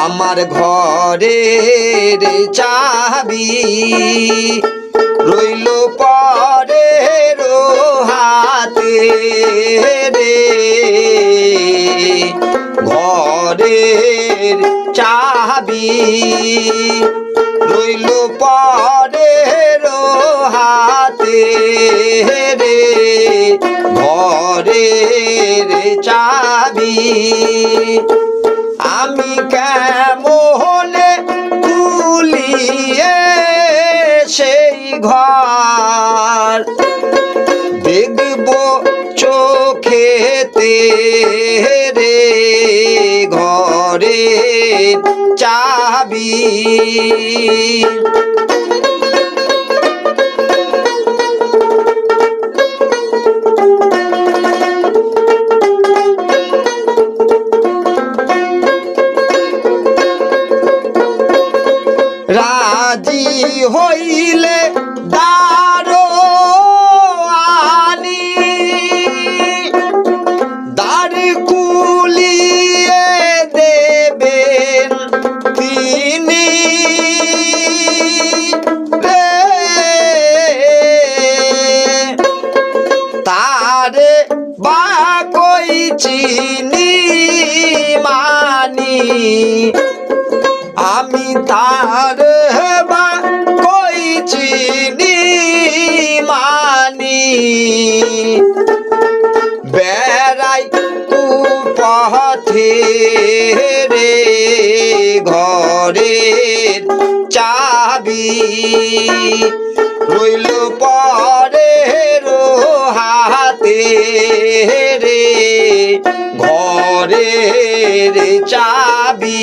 আমার ঘরের চাবি রইল পরে হাতে রে। ঘরের চাবি রইল পরে হাতে রে। ঘরের চাবি আমি কেমনে তুলিয়ে সেই ঘর? দেখব চোখেতে রে ঘরে চাবি। রাজি হইলে দারো আনি। দার কুলিয়ে দেবেন তিনি। তারে বা কই চিনি মানি। আমি তার রে ঘরের চাবি। রইল পরে হাতে রে ঘরের চাবি।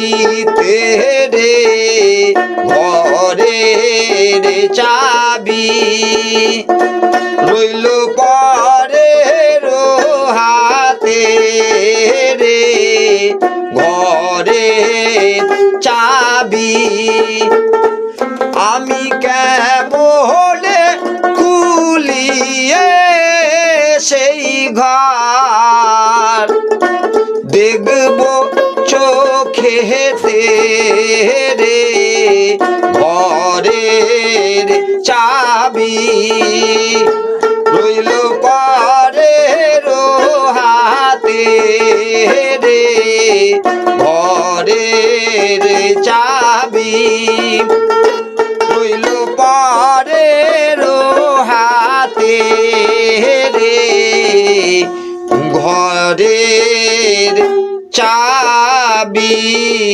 রাখিতে রে ঘরের চাবি। রইল পরে হাতে রে ঘরের চাবি। আমি কেমনে কুলিয়ে সেই ঘর? চোখেতে রে, ঘরের চাবি। রইল পরে হাতে রে, ঘরের চাবি। রইল পরে হাতে রে, ঘরের হাবিব